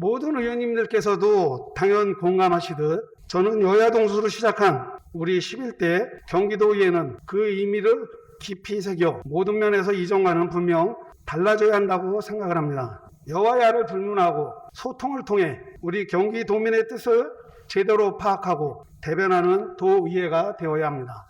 모든 의원님들께서도 당연 공감하시듯 저는 여야 동수로 시작한 우리 11대 경기도의회는 그 의미를 깊이 새겨 모든 면에서 이전과는 분명 달라져야 한다고 생각을 합니다. 여와야를 불문하고 소통을 통해 우리 경기도민의 뜻을 제대로 파악하고 대변하는 도의회가 되어야 합니다.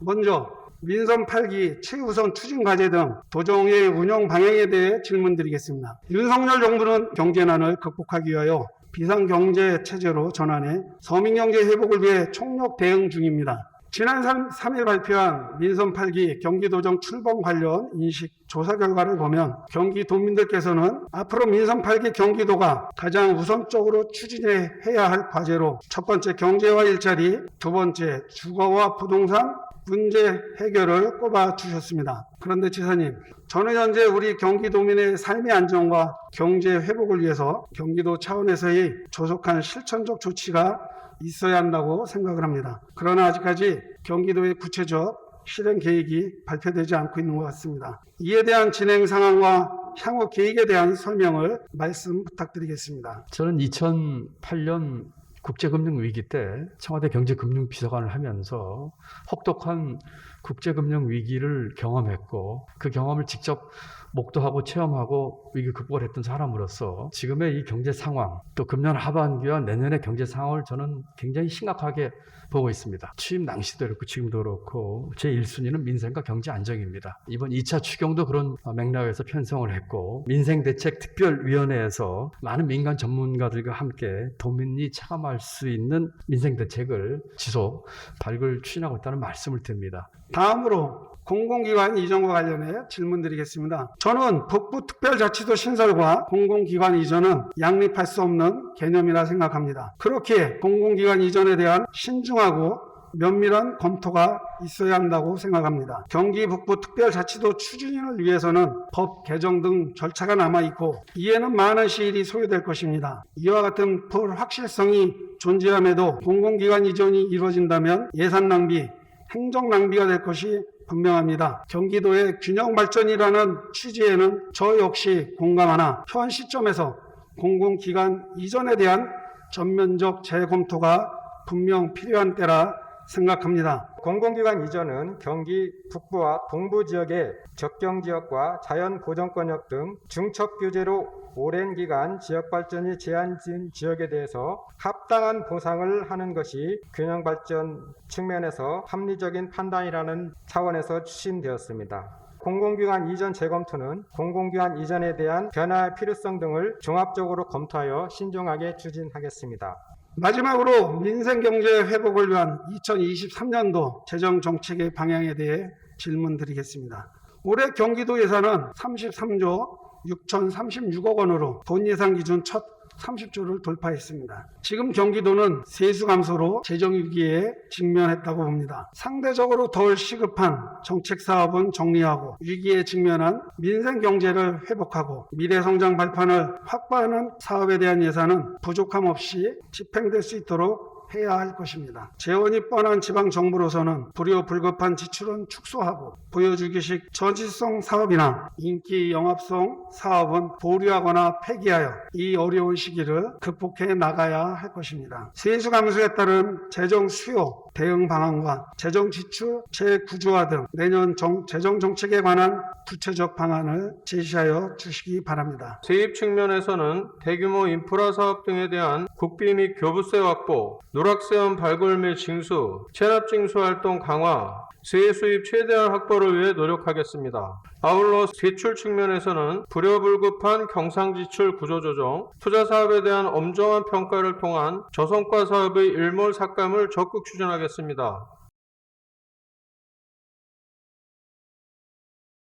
먼저 민선 8기 최우선 추진 과제 등 도정의 운영 방향에 대해 질문드리겠습니다. 윤석열 정부는 경제난을 극복하기 위하여 비상경제 체제로 전환해 서민경제 회복을 위해 총력 대응 중입니다. 지난 3, 일 발표한 민선 8기 경기도정 출범 관련 인식 조사 결과를 보면 경기도민들께서는 앞으로 민선 8기 경기도가 가장 우선적으로 추진해야 할 과제로 첫 번째 경제와 일자리, 두 번째 주거와 부동산, 문제 해결을 꼽아 주셨습니다. 그런데 지사님, 저는 현재 우리 경기도민의 삶의 안정과 경제 회복을 위해서 경기도 차원에서의 조속한 실천적 조치가 있어야 한다고 생각을 합니다. 그러나 아직까지 경기도의 구체적 실행 계획이 발표되지 않고 있는 것 같습니다. 이에 대한 진행 상황과 향후 계획에 대한 설명을 말씀 부탁드리겠습니다. 저는 2008년 국제금융 위기 때 청와대 경제금융비서관을 하면서 혹독한 국제금융 위기를 경험했고 그 경험을 직접 목도하고 체험하고 위기 극복을 했던 사람으로서 지금의 이 경제 상황 또 금년 하반기와 내년의 경제 상황을 저는 굉장히 심각하게 보고 있습니다. 취임 당시도 그렇고 지금도 그렇고 제 1순위는 민생과 경제 안정입니다. 이번 2차 추경도 그런 맥락에서 편성을 했고 민생대책특별위원회에서 많은 민간 전문가들과 함께 도민이 체감할 수 있는 민생대책을 지속 발굴 추진하고 있다는 말씀을 드립니다. 다음으로 공공기관 이전과 관련해 질문드리겠습니다. 저는 북부특별자치도 신설과 공공기관 이전은 양립할 수 없는 개념이라 생각합니다. 그렇게 공공기관 이전에 대한 신중하고 면밀한 검토가 있어야 한다고 생각합니다. 경기 북부 특별자치도 추진을 위해서는 법 개정 등 절차가 남아 있고 이에는 많은 시일이 소요될 것입니다. 이와 같은 불확실성이 존재함에도 공공기관 이전이 이루어진다면 예산 낭비, 행정 낭비가 될 것이 분명합니다. 경기도의 균형 발전이라는 취지에는 저 역시 공감하나 현 시점에서 공공기관 이전에 대한 전면적 재검토가 분명 필요한 때라 생각합니다. 공공기관 이전은 경기 북부와 동부 지역의 적경 지역과 자연 보전권역 등 중첩 규제로 오랜 기간 지역 발전이 제한된 지역에 대해서 합당한 보상을 하는 것이 균형 발전 측면에서 합리적인 판단이라는 차원에서 추진되었습니다. 공공기관 이전 재검토는 공공기관 이전에 대한 변화의 필요성 등을 종합적으로 검토하여 신중하게 추진하겠습니다. 마지막으로 민생경제 회복을 위한 2023년도 재정정책의 방향에 대해 질문 드리겠습니다. 올해 경기도 예산은 33조 6,036억 원으로 돈 예산 기준 첫 30조를 돌파했습니다. 지금 경기도는 세수 감소로 재정 위기에 직면했다고 봅니다. 상대적으로 덜 시급한 정책 사업은 정리하고 위기에 직면한 민생 경제를 회복하고 미래 성장 발판을 확보하는 사업에 대한 예산은 부족함 없이 집행될 수 있도록 해야 할 것입니다. 재원이 뻔한 지방 정부로서는 불효 불급한 지출은 축소하고 부여주기식 저지성 사업이나 인기 영합성 사업은 보류하거나 폐기하여 이 어려운 시기를 극복해 나가야 할 것입니다. 세수 감소에 따른 재정 수요 대응 방안과 재정 지출 재구조화 등 내년 정- 재정 정책에 관한 구체적 방안을 제시하여 주시기 바랍니다. 세입 측면에서는 대규모 인프라 사업 등에 대한 국비 및 교부세 확보, 누락세원 발굴 및 징수, 체납 징수 활동 강화, 세액 수입 최대한 확보를 위해 노력하겠습니다. 아울러 세출 측면에서는 불효불급한 경상지출 구조조정, 투자 사업에 대한 엄정한 평가를 통한 저성과 사업의 일몰 삭감을 적극 추진하겠습니다.